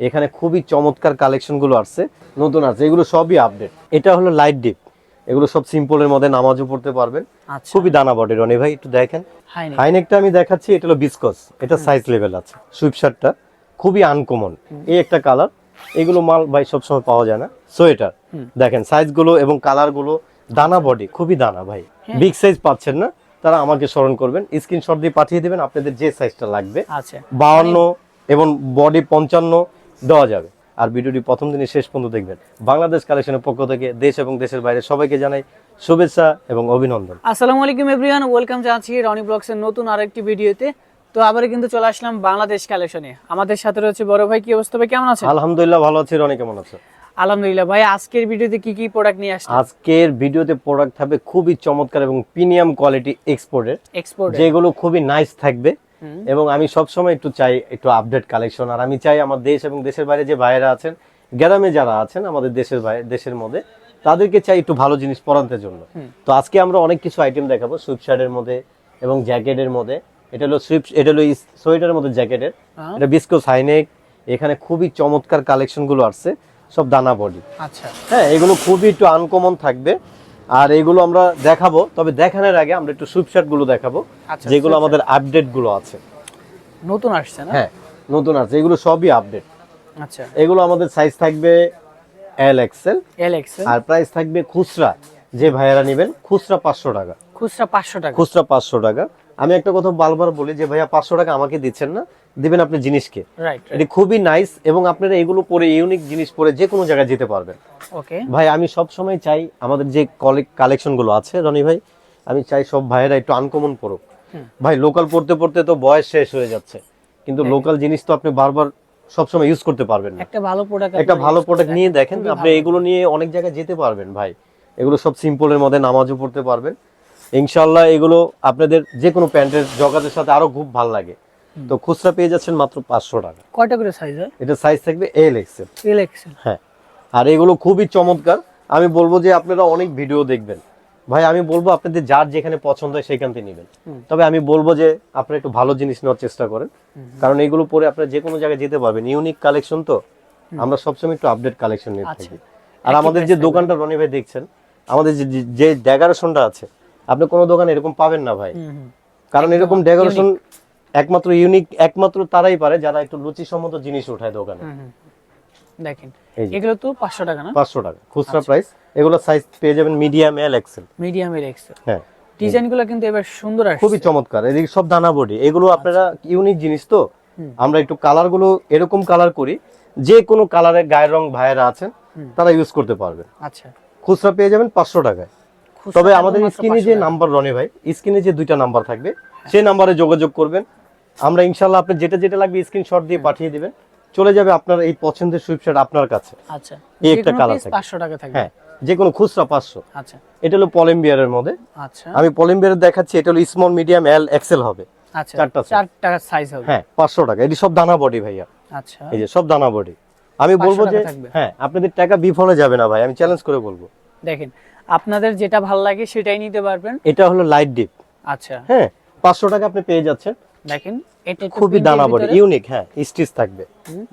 এখানে খুবই চমৎকার কালেকশনগুলো আসছে। নতুন আছে এগুলো সবই আপডেট এটা হলো লাইট ডিপ এগুলো সব সিম্পলের মধ্যে নামাজও পড়তে পারবেন। আচ্ছা। খুবই দানা বডি রনি ভাই একটু দেখেন। হাই নেক হাইনেকটা আমি দেখাচ্ছি এটা হলো বিসকস এটা সাইজ লেভেল আছে। সুইপ শার্টটা খুবই আনকমন এই একটা কালার এগুলো মাল ভাই সবসময় পাওয়া যায় না। সোয়েটার। দেখেন সাইজগুলো এবং কালারগুলো দানা বডি খুবই দানা ভাই। হ্যাঁ। বিগ সাইজ পাচ্ছেন না তারা আমাকে স্মরণ করবেন। স্ক্রিনশট দিয়ে পাঠিয়ে দেবেন আপনাদের যে সাইজটা লাগবে। আচ্ছা। বাউন্ন এবং বডি পঞ্চান্ন দেওয়া যাবে। আর ভিডিওটি প্রথম দিনে শেষ পর্যন্ত দেখবেন। বাংলাদেশ কালেকশনের পক্ষ থেকে দেশ এবং দেশের বাইরে সবাইকে জানাই শুভেচ্ছা এবং অভিনন্দন। আসসালামু আলাইকুম এভরিওয়ান ওয়েলকাম জানাচ্ছি রনি ব্লগসের নতুন আরেকটি ভিডিওতে। তো আবার কিন্তু চলে আসলাম বাংলাদেশ কালেকশনে। আমাদের সাথে রয়েছে বড় ভাই কি অবস্থা ভাই? কেমন আছেন? আলহামদুলিল্লাহ ভালো আছি রনি কেমন আছো? আলহামদুলিল্লাহ ভাই আজকের ভিডিওতে কি কি প্রোডাক্ট নিয়ে আসছেন? আজকের ভিডিওতে প্রোডাক্ট থাকবে খুবই চমৎকার এবং প্রিমিয়াম কোয়ালিটি এক্সপোর্টের এক্সপোর্ট যেগুলো খুবই নাইস থাকবে। এবং আমি সবসময় একটু চাই একটু আপডেট কালেকশন আর আমি চাই আমার দেশ এবং দেশের বাইরে যে ভাইয়েরা আছেন গ্রামে যারা আছেন আমাদের দেশের বাইরে দেশের মধ্যে তাদেরকে চাই একটু ভালো জিনিস পরানোর জন্য। তো আজকে আমরা অনেক কিছু আইটেম দেখাবো সুইপ শার্টের মধ্যে এবং জ্যাকেটের মধ্যে। এটা হলো সুইপ এটা হলো সোয়েটারের মধ্যে জ্যাকেটের। এটা বিস্কোস হাইনেক এখানে খুবই চমৎকার কালেকশনগুলো আসছে সব দানা বডি আচ্ছা। হ্যাঁ এগুলো খুবই একটু আনকমন থাকবে। আর এগুলো আমরা দেখাবো তবে দেখানোর আগে আমরা একটু সুইপশার্টগুলো দেখাবো আচ্ছা, যেগুলো আমাদের আপডেটগুলো আছে। নতুন আসছে না? হ্যাঁ নতুন আছে এগুলো সবই আপডেট। আচ্ছা। এগুলো আমাদের সাইজ থাকবে এল এক্সেল এল এক্সেল আর প্রাইস থাকবে খুচরা যে ভাইয়ারা নেবেন খুচরা পাঁচশো টাকা। খুচরা পাঁচশো টাকা। খুচরা পাঁচশো টাকা। আমি একটা কথা বারবার বলি যে ভাইয়া পাঁচশো টাকা আমাকে দিচ্ছেন না। দিবেন আপনি জিনিসকে। এটি খুবই নাইস এবং আপনারা এগুলো পরে ইউনিক জিনিস পরে যে কোনো জায়গায় যেতে পারবেন। ওকে ভাই আমি সব সময় চাই আমাদের যে কালেকশনগুলো আছে রনি ভাই আমি চাই সব ভাইয়েরা একটু আনকমন পড়ুক ভাই লোকাল পড়তে পড়তে তো বয়স শেষ হয়ে যাচ্ছে। কিন্তু লোকাল জিনিস তো আপনি বারবার সবসময় ইউজ করতে পারবেন না। একটা ভালো প্রোডাক্ট একটা ভালো প্রোডাক্ট নিয়ে দেখেন আপনি এগুলো নিয়ে অনেক জায়গায় যেতে পারবেন ভাই। এগুলো সব সিম্পলের মধ্যে নামাজও পড়তে পারবেন। ইনশাল্লাহ এগুলো আপনাদের যে কোনো প্যান্টের জগাতের সাথে আরও খুব ভালো লাগে। তো খুচরা পেয়ে যাচ্ছেন মাত্র পাঁচশো টাকা। কয়টা করে সাইজ হয়? এটা সাইজ থাকবে এল এক্সেল এল এক্সেল হ্যাঁ। আর এগুলো খুবই চমৎকার। আমি বলব যে আপনারা অনেক ভিডিও দেখবেন। ভাই আমি বলব আপনাদের যার যেখানে পছন্দ হয় সেখান থেকে নেবেন। তবে আমি বলব যে আপনারা একটু ভালো জিনিস নেওয়ার চেষ্টা করেন। কারণ এগুলো পরে আপনারা যে কোনো জায়গায় যেতে পারবেন। ইউনিক কালেকশন তো। আমরা সবসময় একটু আপডেট কালেকশন নিয়ে আচ্ছা। থাকি আর আমাদের যে দোকানটা রনি ভাই দেখছেন আমাদের যে ডেকোরেশনটা আছে আপনি কোনো দোকানে এরকম পাবেন না ভাই। কারণ এরকম ডেকোরেশন একমাত্র ইউনিক একমাত্র তারাই পারে যারা একটু রুচিসম্মত জিনিস ওঠায় দোকানে। দেখেন এগুলো তো পাঁচশো টাকা না? পাঁচশো টাকা খুচরা প্রাইস এগুলো সাইজ পেয়ে যাবেন medium L XL medium L XL হ্যাঁ কিন্তু এবার সুন্দর আসছে। খুবই চমৎকার এদিকে সব দানা বডি এগুলো আপনারা ইউনিক জিনিস তো। আমরা একটু কালারগুলো এরকম কালার করি যে কোনো কালারের গায়ের রং ভাইয়েরা আছেন তারা ইউজ করতে পারবেন। আচ্ছা। খুচরা পেয়ে যাবেন পাঁচশো টাকায়। তবে আমাদের স্ক্রিনে যে নাম্বার রনি ভাই স্ক্রিনে যে দুইটা নাম্বার থাকবে সেই নাম্বারে যোগাযোগ করবেন। আমরা ইনশাল্লাহ আপনি যেটা যেটা লাগবে স্ক্রিনশট দিয়ে পাঠিয়ে দিবেন। চলে যাবে আপনার এই পছন্দের সুইপশার্ট আপনার কাছে। আচ্ছা। এই একটা colour থাকবে। পাঁচশো টাকা থাকবে। হ্যাঁ যে কোনো খুচরা পাঁচশো। আচ্ছা। এটা হলো পলেম্বিয়ারের মধ্যে। আচ্ছা। আমি পলেম্বিয়ার দেখাচ্ছি এটা হলো স্মল মিডিয়াম এল এক্সেল হবে। আচ্ছা চারটা size। চার টাকা সাইজ হবে। হ্যাঁ পাঁচশো টাকা। এটি সব দানা বডি ভাইয়া। আচ্ছা। এই যে সব দানা বডি আমি বলব যে হ্যাঁ আপনাদের টাকা বিফলে যাবে না ভাই আমি চ্যালেঞ্জ করে বলব। দেখেন আপনাদের যেটা ভালো লাগে সেটাই নিতে পারবেন। এটা হলো লাইট ডিপ আচ্ছা। হ্যাঁ পাঁচশো টাকা আপনি পেয়ে যাচ্ছেন। দেখেন এটা খুবই দানা বডি। ইউনিক হ্যাঁ স্টিচ থাকবে।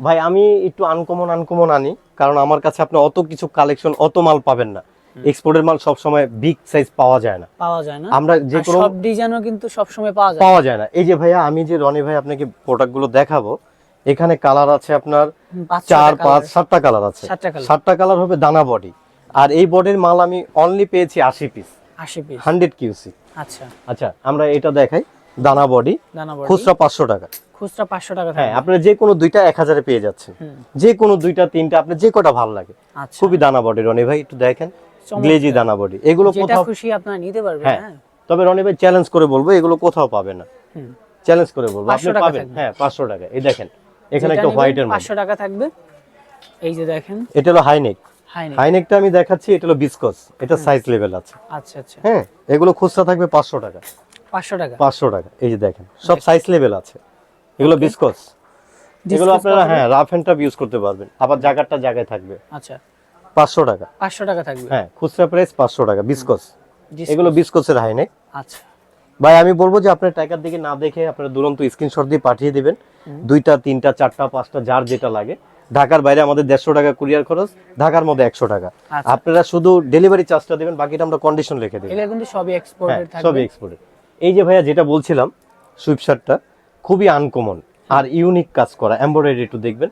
ভাই আমি একটু আনকমন আনকমন আনি কারণ আমার কাছে আপনি অত কিছু কালেকশন অত মাল পাবেন না। এক্সপোর্টের মাল সব সময় বিগ সাইজ পাওয়া যায় না। পাওয়া যায় না। আমরা যে কোনো সব ডিজাইনও কিন্তু সব সময় পাওয়া যায় পাওয়া যায় না। এই যে ভাইয়া আমি যে রনি ভাই আপনাকে প্রোডাক্টগুলো দেখাবো এখানে কালার আছে আপনার চার পাঁচ সাতটা কালার আছে। সাতটা কালার হবে দানা বডি আর এই বডির মাল আমি অনলি পেয়েছি আশি পিস আশি পিস হান্ড্রেড কিউসি আচ্ছা। আচ্ছা আমরা এটা দেখাই। দানা বডি খুচরা পাঁচশো টাকা। খুচরা পাঁচশো টাকা হ্যাঁ আপনার যে কোনো দুইটা এক হাজারে পেয়ে যাচ্ছেন। যে কোনো দুইটা তিনটা আপনার যে কটা ভালো লাগে। আচ্ছা। খুবই দানা বডি রনি ভাই একটু দেখেন। গ্লেজি দানা বডি। এগুলো কোথাও খুশি আপনারা নিতে পারবেন হ্যাঁ। হ্যাঁ। তবে রনি ভাই চ্যালেঞ্জ করে বলব এগুলো কোথাও পাবে না। চ্যালেঞ্জ করে বলব আপনি পাবেন। হ্যাঁ পাঁচশো টাকা। এই দেখেন এখানে একটা হোয়াইটের পাঁচশো টাকা থাকবে। এই যে দেখেন। এটা হলো হাইনেক হাই নেক। হাইনেকটা আমি দেখাচ্ছি এটা হলো বিসকস এটা সাইজ লেভেল আছে। আচ্ছা আচ্ছা। হ্যাঁ এগুলো খুচরা থাকবে পাঁচশো টাকা। পাঁচশো টাকা। পাঁচশো টাকা এই যে দেখেন সব সাইজ লেভেল আছে। এগুলো বিসকস এগুলো আপনারা হ্যাঁ রাফ টাফ ইউজ করতে পারবেন। আবার জায়গাটা জায়গায় থাকবে। আচ্ছা। পাঁচশো টাকা। পাঁচশো টাকা থাকবে। হ্যাঁ খুচরা প্রাইস পাঁচশো টাকা বিসকস। এগুলো বিসকসের হাইনেক আচ্ছা। ভাই আমি বলব যে আপনার টাকার দিকে না দেখে আপনারা দুরন্ত স্ক্রিনশট দিয়ে পাঠিয়ে দিবেন। দুইটা তিনটা চারটা পাঁচটা যার যেটা লাগে। ঢাকার বাইরে আমাদের দেড়শো টাকা কুরিয়ার খরচ ঢাকার মধ্যে একশো টাকা। আচ্ছা। আপনারা শুধু ডেলিভারি চার্জটা দেবেন বাকিটা আমরা কন্ডিশন লিখে দেবো। এগুলো কিন্তু সবই হ্যাঁ এক্সপোর্টেড সবই এক্সপোর্টেড এই যে ভাইয়া যেটা বলছিলাম সুইপ শার্টটা খুবই আনকমন আর ইউনিক কাজ করা। এমব্রয়ডারি একটু দেখবেন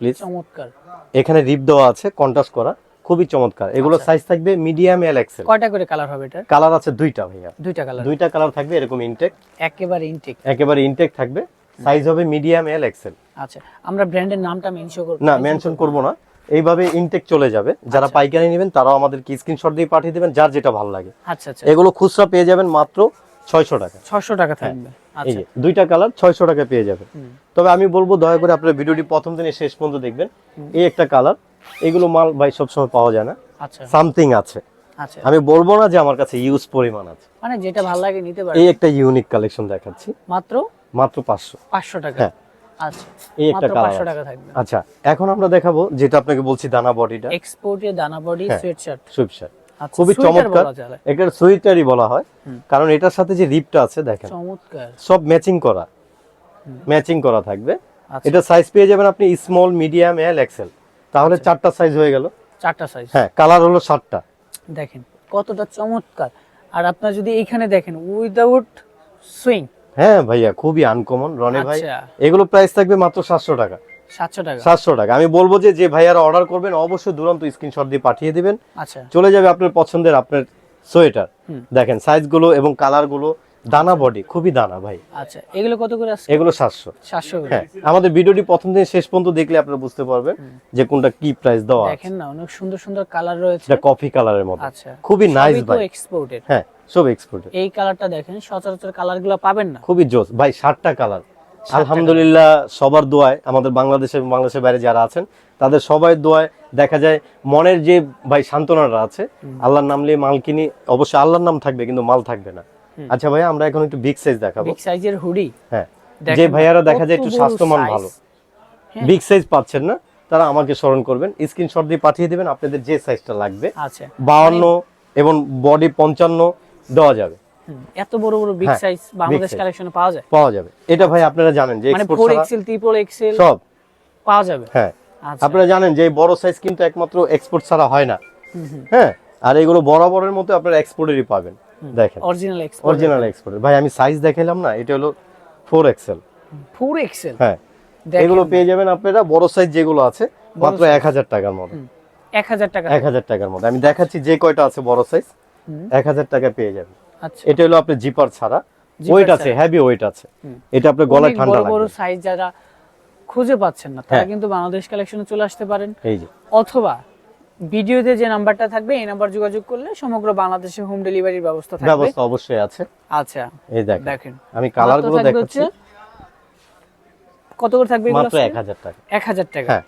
প্লিজ চমৎকার। এখানে রিপ দেওয়া আছে কন্ট্রাস্ট করা খুবই চমৎকার। এগুলো আচ্ছা। সাইজ থাকবে মিডিয়াম এল এক্সেল কয়টা করে কালার হবে এটা কালার আছে দুইটা ভাইয়া। দুইটা কালার দুইটা কালার থাকবে এরকম ইনটেক একেবারে ইনটেক একেবারে ইনটেক থাকবে। সাইজ হবে মিডিয়াম এল এক্সেল আচ্ছা আমরা ব্র্যান্ডের নামটা মেনশন করব। না মেনশন করব না। এইভাবে ইনটেক চলে যাবে। যারা আচ্ছা। পাইকারি নেবেন তারাও আমাদেরকে স্ক্রিনশট দিয়ে পাঠিয়ে দেবেন যার যেটা ভালো লাগে। আচ্ছা আচ্ছা। এগুলো খুচরা পেয়ে যাবেন মাত্র ছয়শো টাকা। 600 টাকা থাকবে। এই আচ্ছা। দুইটা কালার ছয়শো টাকা পেয়ে যাবেন। তবে আমি বলব দয়া করে আপনার ভিডিওটি প্রথম দিনে শেষ পর্যন্ত দেখবেন। এই একটা কালার এগুলো মাল ভাই সবসময় পাওয়া যায় না। আচ্ছা। সামথিং আছে। আচ্ছা। আমি বলব না যে আমার কাছে ইউজ পরিমাণ আছে। মানে যেটা ভালো লাগে নিতে পারে এই একটা ইউনিক কালেকশন দেখাচ্ছি। মাত্র? মাত্র পাঁচশো। 500 টাকা। হ্যাঁ। আচ্ছা। এই একটা কালার টাকা থাকবে। আচ্ছা এখন আমরা দেখাবো যেটা আপনাকে বলছি দানা বডিটা। এক্সপোর্টে দানা বডি হ্যাঁ। সোয়েটশার্ট সুইপ শার্ট আচ্ছা খুবই চমৎকার। যায়। সুইটারই বলা হয়। কারণ এটার সাথে যে রিপটা আছে দেখেন। চমৎকার। সব ম্যাচিং করা। ম্যাচিং করা থাকবে। আচ্ছা। এটা সাইজ পেয়ে যাবেন আপনি স্মল মিডিয়াম এল এক্সেল তাহলে আচ্ছা। চারটা সাইজ হয়ে গেল। চারটা সাইজ হ্যাঁ কালার হলো সাতটা। দেখেন কতটা চমৎকার। আর আপনার যদি এখানে দেখেন উইদাউট সুইং হ্যাঁ ভাইয়া খুবই আনকমন রনে ভাই আচ্ছা। এগুলো প্রাইস থাকবে মাত্র সাতশো টাকা। টাকা। টাকা। আমি বলব যে যে ভাইয়ারা অর্ডার করবেন অবশ্যই দুরন্ত স্ক্রিনশট দিয়ে পাঠিয়ে দিবেন। আচ্ছা। চলে যাবে আপনার পছন্দের আপনার সোয়েটার। দেখেন সাইজগুলো এবং কালারগুলো দানা বডি খুবই দানা ভাই। আচ্ছা এগুলো কত করে আছে এগুলো সাতশো। সাতশো করে। হ্যাঁ আমাদের ভিডিওটি প্রথম দিন শেষ পর্যন্ত দেখলে আপনারা বুঝতে পারবেন যে কোনটা কি প্রাইস দেওয়া আছে। দেখেন না অনেক সুন্দর সুন্দর কালার রয়েছে। এটা কফি কালারের মধ্যে আচ্ছা খুবই নাইস ভাই। এক্সপোর্টেড হ্যাঁ সব এক্সপোর্ট এই কালারটা দেখেন সচরাচর কালারগুলো পাবেন না। খুবই জোস। ভাই ষাটটা কালার আলহামদুলিল্লাহ সবার দোয়ায় আমাদের বাংলাদেশে বাংলাদেশের বাইরে যারা আছেন তাদের সবাই দোয়ায় দেখা যায় মনের যে ভাই সান্ত্বনাটা আছে আল্লাহর নাম নিয়ে মাল কিনি অবশ্যই আল্লাহর নাম থাকবে কিন্তু মাল থাকবে না। আচ্ছা ভাই আমরা এখন একটু বিগ সাইজ দেখাবো। বিগ সাইজের হুডি? হ্যাঁ। যে ভাইয়ারা দেখা যায় একটু স্বাস্থ্যমান ভালো। হ্যাঁ। বিগ সাইজ পাচ্ছেন না তারা আমাকে স্মরণ করবেন। স্ক্রিনশট দিয়ে পাঠিয়ে দিবেন আপনাদের যে সাইজটা লাগবে। আচ্ছা। বাউান্ন এবং বডি পঞ্চান্ন দেওয়া যাবে। এত বড় বড় বিগ হ্যাঁ, সাইজ বাংলাদেশ কালেকশনে পাওয়া যায়? পাওয়া যাবে। এটা ভাই আপনারা জানেন যে মানে এক্সপোর্ট ফোর ছাড়া এক্সেল ট্রিপল এক্সেল সব। পাওয়া যাবে? হ্যাঁ। আচ্ছা। আপনারা জানেন যে বড় সাইজ কিন্তু একমাত্র এক্সপোর্ট ছাড়া হয় না। হ্যাঁ আর এগুলো বরাবরের মতো আপনারা এক্সপোর্টেরই পাবেন। দেখেন। অরিজিনাল এক্সপোর্ট অরিজিনাল এক্সপোর্টের ভাই আমি সাইজ দেখালাম না এটা হলো ফোর এক্সেল ফোর এক্সেল হ্যাঁ। এগুলো পেয়ে যাবেন আপনারা বড় সাইজ যেগুলো আছে মাত্র size। এক হাজার টাকার মধ্যে। এক হাজার টাকা। এক হাজার টাকার মধ্যে। আমি দেখাচ্ছি যে কয়টা আছে বড় সাইজ হুম। এক হাজার টাকা পেয়ে যাবেন। আচ্ছা এটা হলো আপনার জিপার ছাড়া। ওয়েট আছে হেভি ওয়েট আছে। এটা আপনার গলায় ঠান্ডা বড় বড় সাইজ যারা খুঁজে পাচ্ছেন না তারা হ্যাঁ। কিন্তু বাংলাদেশ কালেকশনে চলে আসতে পারেন। এই যে। অথবা ভিডিওতে যে নাম্বারটা থাকবে এই নাম্বার যোগাযোগ করলে সমগ্র বাংলাদেশে হোম ডেলিভারির ব্যবস্থা থাকবে। ব্যবস্থা অবশ্যই আছে। আচ্ছা এই দেখেন দেখেন। আমি কালারগুলো দেখাচ্ছি। কত করে থাকবে মাত্র এক হাজার টাকা। এক হাজার টাকা। হ্যাঁ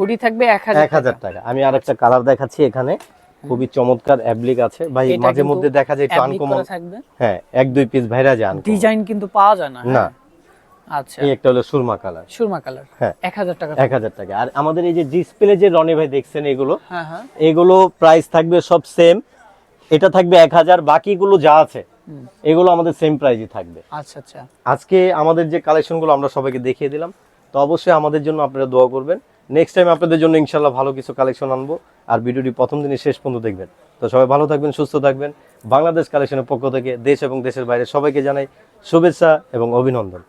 হুডি থাকবে এক হাজার এক হাজার টাকা। আমি আরেকটা কালার দেখাচ্ছি এখানে। খুবই চমৎকার অ্যাবলিক আছে। ভাই মাঝে মধ্যে দেখা যায় একটু Fabric আনকমন হ্যাঁ এক দুই পিস ভাইরা uncommon। ডিজাইন কিন্তু পাওয়া যায় না না। হ্যাঁ। আচ্ছা। এই একটা হলো সুরমা কালার সুরমা কালার হ্যাঁ। এক হাজার টাকা। এক হাজার টাকা। আর আমাদের এই যে ডিসপ্লে যে রনি ভাই দেখছেন এগুলো হ্যাঁ হ্যাঁ। এগুলো প্রাইস থাকবে সব সেম এটা থাকবে এক হাজার বাকিগুলো যা আছে এগুলো আমাদের সেম প্রাইসই থাকবে। আচ্ছা আচ্ছা। আজকে আমাদের যে কালেকশনগুলো আমরা সবাইকে দেখিয়ে দিলাম তো অবশ্যই আমাদের জন্য আপনারা দোয়া করবেন। নেক্সট টাইম আপনাদের জন্য ইনশাল্লাহ ভালো কিছু কালেকশন আনব। আর ভিডিওটি প্রথম দিনে শেষ পর্যন্ত দেখবেন। তো সবাই ভালো থাকবেন, সুস্থ থাকবেন। বাংলাদেশ কালেকশনের পক্ষ থেকে দেশ এবং দেশের বাইরে সবাইকে জানাই শুভেচ্ছা এবং অভিনন্দন।